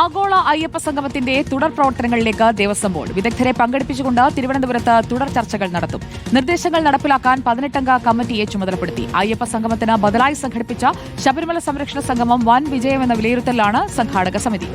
ആഗോള അയ്യപ്പ സംഗമത്തിന്റെ തുടർ പ്രവർത്തനങ്ങളിലേക്ക് ദേവസ്വം ബോർഡ്. വിദഗ്ധരെ പങ്കെടുപ്പിച്ചുകൊണ്ട് തിരുവനന്തപുരത്ത് തുടർ ചർച്ചകൾ നടത്തും. നിർദ്ദേശങ്ങൾ നടപ്പിലാക്കാൻ പതിനെട്ടംഗ കമ്മിറ്റിയെ ചുമതലപ്പെടുത്തി. അയ്യപ്പ സംഗമത്തിന് ബദലായി സംഘടിപ്പിച്ച ശബരിമല സംരക്ഷണ സംഗമം വൻ വിജയമെന്ന വിലയിരുത്തലാണ് സംഘാടക സമിതി.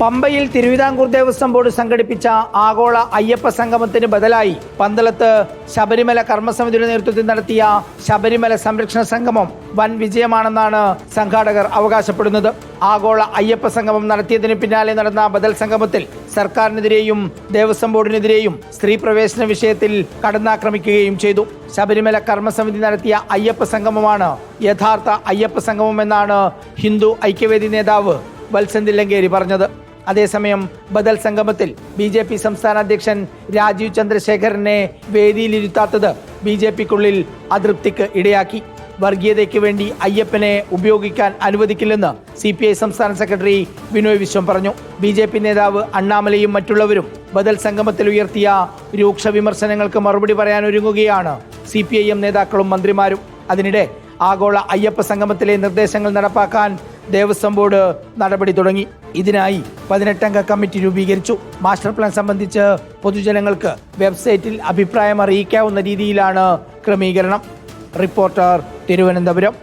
പമ്പയിൽ തിരുവിതാംകൂർ ദേവസ്വം ബോർഡ് സംഘടിപ്പിച്ച ആഗോള അയ്യപ്പ സംഗമത്തിന് ബദലായി പന്തളത്ത് ശബരിമല കർമ്മസമിതിയുടെ നേതൃത്വത്തിൽ നടത്തിയ ശബരിമല സംരക്ഷണ സംഗമം വൻ വിജയമാണെന്നാണ് സംഘാടകർ അവകാശപ്പെടുന്നത്. ആഗോള അയ്യപ്പ സംഗമം നടത്തിയതിന് പിന്നാലെ നടന്ന ബദൽ സംഗമത്തിൽ സർക്കാരിനെതിരെയും ദേവസ്വം ബോർഡിനെതിരെയും സ്ത്രീ പ്രവേശന വിഷയത്തിൽ കടന്നാക്രമിക്കുകയും ചെയ്തു. ശബരിമല കർമ്മസമിതി നടത്തിയ അയ്യപ്പ സംഗമമാണ് യഥാർത്ഥ അയ്യപ്പ സംഗമം എന്നാണ് ഹിന്ദു ഐക്യവേദി നേതാവ് വത്സന്തില്ലങ്കേരി പറഞ്ഞത്. അതേസമയം ബദൽ സംഗമത്തിൽ ബി ജെ പി സംസ്ഥാന അധ്യക്ഷൻ രാജീവ് ചന്ദ്രശേഖരനെ വേദിയിലിരുത്താത്തത് ബി ജെ പിക്കുള്ളിൽ അതൃപ്തിക്ക് ഇടയാക്കി. വർഗീയതയ്ക്ക് വേണ്ടി അയ്യപ്പനെ ഉപയോഗിക്കാൻ അനുവദിക്കില്ലെന്ന് സി പി ഐ സംസ്ഥാന സെക്രട്ടറി വിനോയ് വിശ്വം പറഞ്ഞു. ബി ജെ പി നേതാവ് അണ്ണാമലയും മറ്റുള്ളവരും ബദൽ സംഗമത്തിൽ ഉയർത്തിയ രൂക്ഷ വിമർശനങ്ങൾക്ക് മറുപടി പറയാനൊരുങ്ങുകയാണ് സി പി ഐ എം നേതാക്കളും മന്ത്രിമാരും. അതിനിടെ ആഗോള അയ്യപ്പ സംഗമത്തിലെ നിർദ്ദേശങ്ങൾ നടപ്പാക്കാൻ ദേവസ്വം ബോർഡ് നടപടി തുടങ്ങി. ഇതിനായി പതിനെട്ടംഗ കമ്മിറ്റി രൂപീകരിച്ചു. മാസ്റ്റർ പ്ലാൻ സംബന്ധിച്ച് പൊതുജനങ്ങൾക്ക് വെബ്സൈറ്റിൽ അഭിപ്രായം അറിയിക്കാവുന്ന രീതിയിലാണ് ക്രമീകരണം. റിപ്പോർട്ടർ തിരുവനന്തപുരം.